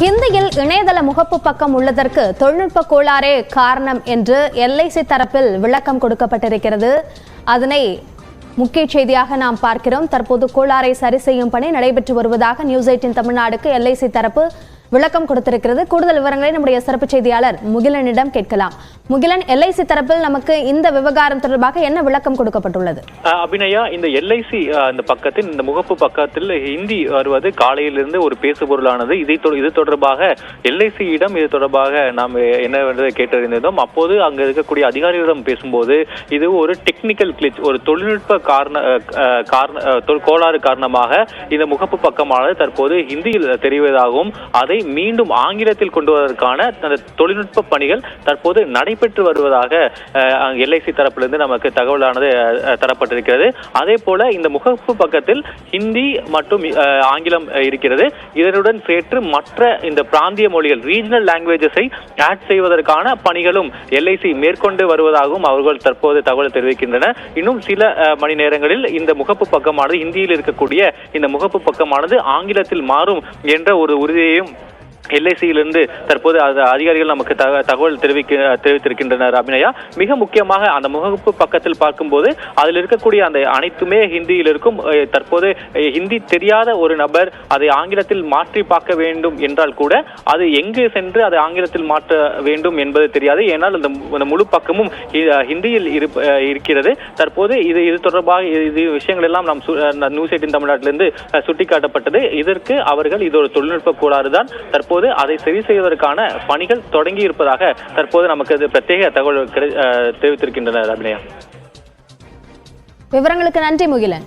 ஹிந்தியில் இணையதள முகப்பு பக்கம் உள்ளதற்கு தொழில்நுட்ப கோளாறே காரணம் என்று எல்ஐசி தரப்பில் விளக்கம் கொடுக்கப்பட்டிருக்கிறது. அதனை முக்கிய செய்தியாக நாம் பார்க்கிறோம். தற்போது கோளாறை சரி செய்யும் பணி நடைபெற்று வருவதாக நியூஸ் எயிட்டின் தமிழ்நாடுக்கு எல்ஐசி தரப்பு விளக்கம் கொடுத்திருக்கிறது. கூடுதல் விவரங்களை நம்முடைய சிறப்பு செய்தியாளர் முகிலனிடம் கேட்கலாம். முகிலன் எல்ஐசி தரப்பில் நமக்கு இந்த விவகாரம் தொடர்பாக என்ன விளக்கம் கொடுக்கப்பட்டுள்ளது? அபிநயா இந்த எல்ஐசி இந்த பக்கத்தின் இந்த முகப்பு பக்கத்தில் ஹிந்தி வருவது காலையிலிருந்து ஒரு பேசுபொருளானது. இதை தொ- இது தொடர்பாக எல்ஐசியிடம் இது தொடர்பாக நாம் என்னவென்று கேட்டறிந்தோம் அப்போது அங்கு இருக்கக்கூடிய அதிகாரிகளிடம் பேசும்போது இது ஒரு டெக்னிக்கல் கிளிச் ஒரு தொழில்நுட்ப காரண காரண கோளாறு காரணமாக இந்த முகப்பு பக்கமானது தற்போது ஹிந்தியில் தெரிவதாகவும் அதை மீண்டும் ஆங்கிலத்தில் கொண்டு வருவதற்கான அந்த தொழில்நுட்ப பணிகள் தற்போது நடைபெற்று வருவதாக எல்ஐசி தரப்பிலிருந்து நமக்கு தகவலானது தரப்பட்டிருக்கிறது. அதே போல இந்த முகப்பு பக்கத்தில் ஹிந்தி மற்றும் ஆங்கிலம் இருக்கிறது. இதனுடன் சேர்த்து மற்ற இந்த பிராந்திய மொழிகள் ரீஜனல் லாங்குவேஜஸை ஆட் செய்வதற்கான பணிகளும் எல்ஐசி மேற்கொண்டு வருவதாகவும் அவர்கள் தற்போது தகவல் தெரிவிக்கின்றனர் இன்னும் சில மணி நேரங்களில் இந்த முகப்பு பக்கமானது ஹிந்தியில் இருக்கக்கூடிய இந்த முகப்பு பக்கமானது ஆங்கிலத்தில் மாறும் என்ற ஒரு உறுதியையும் எல்ஐசியிலிருந்து தற்போது அது அதிகாரிகள் நமக்கு தக- தகவல் தெரிவிக்க தெரிவித்திருக்கின்றனர் அபிநயா. மிக முக்கியமாக அந்த முகப்பு பக்கத்தில் பார்க்கும்போது அதில் இருக்கக்கூடிய அந்த அனைத்துமே ஹிந்தியில் இருக்கும். தற்போது ஹிந்தி தெரியாத ஒரு நபர் அதை ஆங்கிலத்தில் மாற்றி பார்க்க வேண்டும் என்றால் கூட அது எங்கு சென்று அதை ஆங்கிலத்தில் மாற்ற வேண்டும் என்பது தெரியாது. ஏனால் அந்த முழு பக்கமும் ஹிந்தியில் இருப்ப- இருக்கிறது. தற்போது இது இது தொடர்பாக இது- இது விஷயங்கள் எல்லாம் நாம் சு- நியூஸ் எயிட்டின் தமிழ்நாட்டிலிருந்து சுட்டிக்காட்டப்பட்டது. இதற்கு அவர்கள் இது ஒரு தொழில்நுட்ப கோளாறு தான் தற்போது அதை சரி செய்வதற்கான பணிகள் தொடங்கி இருப்பதாக தற்போது நமக்கு பிரத்யேக தகவல் தெரிவித்திருக்கின்றனர் அபிநயா. விவரங்களுக்கு நன்றி முகிலன்.